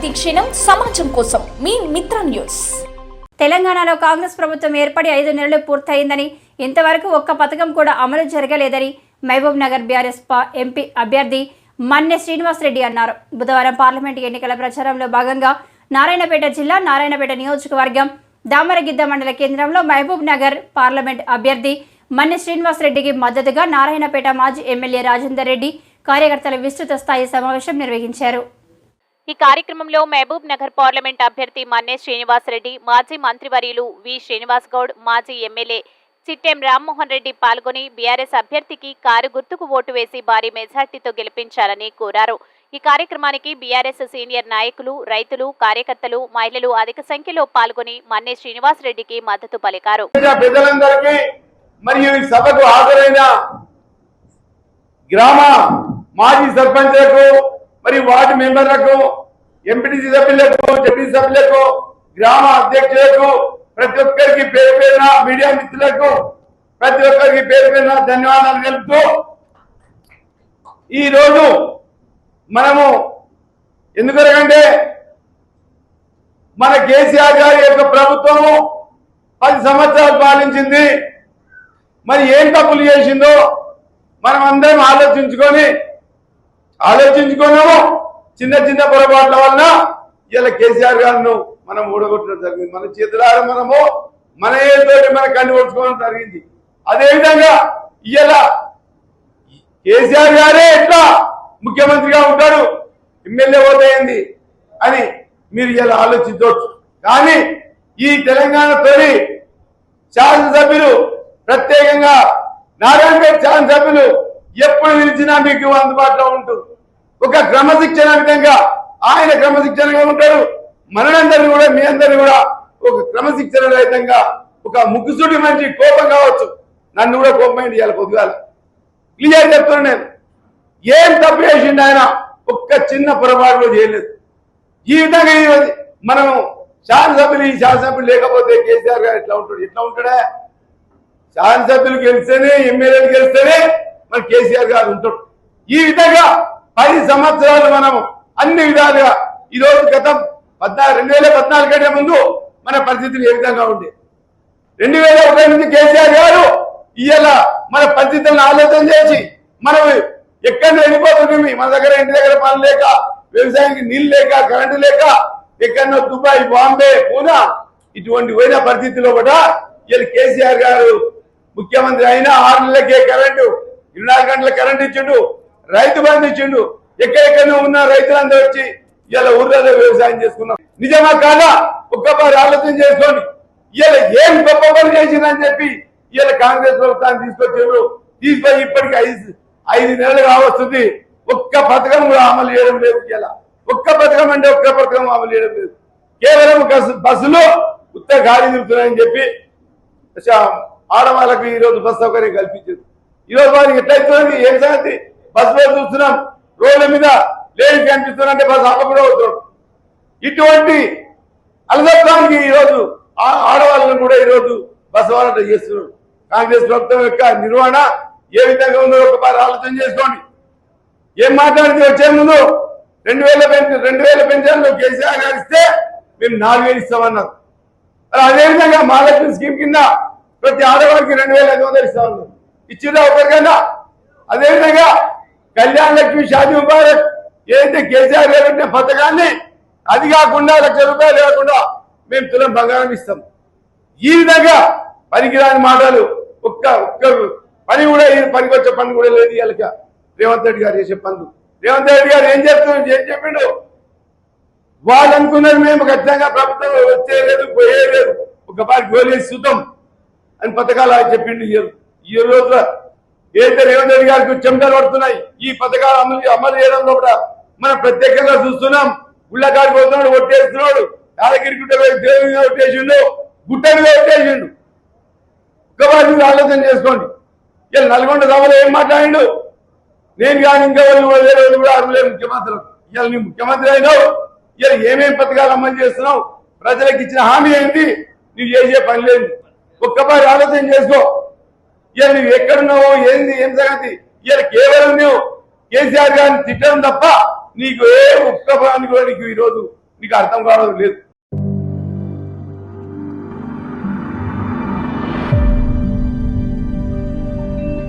ప్రతిక్షణం సమాజం కోసం మీ మిత్ర న్యూస్. తెలంగాణలో కాంగ్రెస్ ప్రభుత్వం ఏర్పడి ఐదు నెలలు పూర్తయిందని ఇంతవరకు ఒక్క పథకం కూడా అమలు జరగలేదని మహబూబ్ నగర్ బీఆర్ఎస్ పా ఎంపీ అభ్యర్థి మన్నె శ్రీనివాసరెడ్డి అన్నారు. బుధవారం పార్లమెంటు ఎన్నికల ప్రచారంలో భాగంగా నారాయణపేట జిల్లా నారాయణపేట నియోజకవర్గం దామరగిద్ద మండల కేంద్రంలో మహబూబ్ నగర్ పార్లమెంట్ అభ్యర్థి మన్నె శ్రీనివాసరెడ్డికి మద్దతుగా నారాయణపేట మాజీ ఎమ్మెల్యే రాజేందర్ రెడ్డి కార్యకర్తల విస్తృత స్థాయి సమావేశం నిర్వహించారు. ఈ కార్యక్రమంలో మహబూబ్ నగర్ పార్లమెంట్ అభ్యర్థి మన్నే శ్రీనివాసరెడ్డి మాజీ మంత్రివర్యులు వి శ్రీనివాస్ గౌడ్ మాజీ ఎమ్మెల్యే చిట్టెం రామ్మోహన్ రెడ్డి పాల్గొని బీఆర్ఎస్ అభ్యర్థికి కారు గుర్తుకు ఓటు వేసి భారీ మెజార్టీతో గెలిపించాలని కోరారు. ఈ కార్యక్రమానికి బీఆర్ఎస్ సీనియర్ నాయకులు రైతులు కార్యకర్తలు మహిళలు అధిక సంఖ్యలో పాల్గొని మన్నే శ్రీనివాసరెడ్డికి మద్దతు పలికారు. మరియు ఈ సభకు హాజరైన గ్రామ మాజీ సర్పంచ్లకు మరియు వార్డు మెంబర్లకు ఎంపీటీసీ సభ్యులకు జడ్పీ సభ్యులకు గ్రామ అధ్యక్షులకు ప్రతి ఒక్కరికి పేరు పేరున మీడియా మిత్రులకు ప్రతి ఒక్కరికి పేరు పేరున ధన్యవాదాలు తెలుపుతూ ఈ రోజు మనము ఎందుకంటే మన కేసీఆర్ గారి యొక్క ప్రభుత్వము పది సంవత్సరాలు పాలించింది. మరి ఏం తప్పులు చేసిందో మనం అందరం ఆలోచించుకొని ఆలోచించుకున్నాము. చిన్న చిన్న పొరపాట్ల వలన ఇలా కేసీఆర్ గారిను మనం ఊడగొట్టడం జరిగింది. మన చేతులారా మనము మన ఏతోటి మన కన్ను కొట్టుకోవడం జరిగింది. అదేవిధంగా ఇలా కేసీఆర్ గారే ఎట్లా ముఖ్యమంత్రిగా ఉంటాడు ఎమ్మెల్యే పోతాయింది అని మీరు ఇలా ఆలోచించవచ్చు. కానీ ఈ తెలంగాణ తొలి శాసనసభ్యులు ప్రత్యేకంగా నారాయణపేట శాసనసభ్యులు ఎప్పుడు పిలిచినా మీకు అందుబాటులో ఉంటుంది ఒక క్రమశిక్షణ విధంగా ఆయన క్రమశిక్షణగా ఉంటాడు మనందరినీ కూడా మీ అందరినీ కూడా ఒక క్రమశిక్షణ రహితంగా ఒక ముగ్గుసుడి మంచి కోపం కావచ్చు. నన్ను కూడా కోపం ఇవ్వాలి పొద్దుగాల. క్లియర్ చెప్తున్నా నేను. ఏం తప్పు చేసిండు ఆయన? ఒక్క చిన్న పొరపాటు చేయలేదు. ఈ విధంగా ఈ- మనము శాసనసభ్యులు ఈ శాసనసభ్యులు లేకపోతే కేసీఆర్ గారు ఎట్లా ఉంటాడు? ఎట్లా ఉంటాడా? శాసనసభ్యులు గెలిస్తేనే ఎమ్మెల్యేలు గెలిస్తేనే మన కేసీఆర్ గారు ఉంటాడు. ఈ విధంగా పది సంవత్సరాలు మనము అన్ని విధాలుగా ఈ రోజు గతం పద్నాలుగు రెండు వేల పద్నాలుగు కంటే ముందు మన పరిస్థితులు ఏ విధంగా ఉండే? రెండు వేల ఒకటి నుంచి కేసీఆర్ గారు ఇవాళ మన పరిస్థితులను ఆలోచన చేసి మనం ఎక్కడ వెళ్ళిపోతుంది మన దగ్గర ఇంటి దగ్గర పని లేక వ్యవసాయానికి నీళ్ళు లేక కరెంటు లేక ఎక్కడో దుబాయ్ బాంబే పూనా? ఇటువంటి పోయిన పరిస్థితుల్లో కూడా ఇవాళ కేసీఆర్ గారు ముఖ్యమంత్రి అయినా ఆరు నెలలకే కరెంటు ఇరవై నాలుగు గంటల కరెంట్ ఇచ్చిండు. రైతు బంధు ఇచ్చిండు. ఎక్కడెక్కడ ఉన్న రైతులందరూ వచ్చి ఇలా ఊర్లలో వ్యవసాయం చేసుకున్నాం. నిజమా కాదా? ఒక్కసారి ఆలోచన చేసుకొని ఇలా ఏం గొప్ప పని చేసిందని చెప్పి ఇలా కాంగ్రెస్ ప్రభుత్వాన్ని తీసుకొచ్చారు తీసుకొని ఇప్పటికి ఐదు ఐదు నెలలు కావస్తుంది. ఒక్క పథకం కూడా అమలు చేయడం లేదు ఇలా ఒక్క పథకం అంటే ఒక్క పథకం అమలు చేయడం లేదు. కేవలం బస్సు- బస్సులో ఉత్తర గాలి తిరుగుతున్నాయని చెప్పి ఆడవాళ్ళకి ఆడవాళ్ళకు ఈ రోజు బస్ సౌకర్యం కల్పించారు ఈ రోజు వారికి ఎట్లయితుంది ఏం సంగతి? బస్లో చూస్తున్నాం. రోడ్ల మీద లేడీస్ కనిపిస్తున్నారంటే బస్ ఆపకుండా అవుతున్నాడు ఇటువంటి అలదత్వానికి ఈ రోజు ఆ- ఆడవాళ్ళను కూడా ఈ రోజు బస్ వాళ్ళ చేస్తున్నారు. కాంగ్రెస్ ప్రభుత్వం యొక్క నిర్వహణ ఏ విధంగా ఉందో ఒకసారి ఆలోచన చేసుకోండి. ఏం మాట్లాడితే వచ్చే ముందు రెండు వేల పెన్షన్ రెండు వేల పెన్షన్లు కేసీఆర్ గారు ఇస్తే మేము నాలుగు వేలు ఇస్తామన్నారు. అదేవిధంగా మహాలక్ష్మి స్కీమ్ కింద ప్రతి ఆడవాడికి రెండు వేల ఐదు వందలు ఇస్తామన్నారు. ఇచ్చిందా ఒకరికన్నా అదేవిధంగా కళ్యాణ లక్ష్మి షాది ముబారక్ ఏదైతే కేసీఆర్ గారు పెట్టిన పథకాన్ని? అది కాకుండా లక్ష రూపాయలు కాకుండా మేము తులం బంగారం ఇస్తాం. ఈ విధంగా పనికిరాని మాటలు ఒక్క ఒక్క పని కూడా పనికొచ్చే పని కూడా లేదు ఇవాళ రేవంత్ రెడ్డి గారు చేసే పనులు. రేవంత్ రెడ్డి గారు ఏం చేస్తున్నారు? ఏం చెప్పిండు? వాళ్ళు అనుకున్నారు మేము ఖచ్చితంగా ప్రభుత్వం వచ్చేయలేదు పోయేయలేదు ఒక పారి గోలేసి చూద్దాం అని పథకాలు చెప్పిండు ఈ ఈ రోజుల ఏదైతే రేవంత్ రెడ్డి గారికి చెమటలు పడుతున్నాయి. ఈ పథకాలు అమలు అమలు చేయడంలో కూడా మనం ప్రత్యేకంగా చూస్తున్నాం. గుళ్ళకాడికి పోతున్నాడు ఒట్టేస్తున్నాడు యాదగిరి గుట్ట మీద దేవుని ఒట్టేసిండు గుట్ట మీద ఒట్టేసిండు మీరు ఆలోచన చేసుకోండి. ఇలా నల్గొండ సభలో ఏం మాట్లాడిండు? నేను కానీ ఇంకా వాళ్ళు వేరే వాళ్ళు కూడా అర్హులే ముఖ్యమంత్రులు. ఇలా నీ ముఖ్యమంత్రి అయినావు. ఇలా ఏమేమి పథకాలు అమలు చేస్తున్నావు? ప్రజలకు ఇచ్చిన హామీ ఏంటి? నువ్వు చేసే పని లేదు ఒక్కసారి ఆలోచన చేసుకో. ఇవాళ నువ్వు ఎక్కడున్నావో ఏంది ఏం సంగతి? ఇవాళ కేవలం నువ్వు కేసీఆర్ గారిని తిట్టడం తప్ప నీకు ఏ ఒక్క నీకు ఈరోజు నీకు అర్థం కావడం లేదు.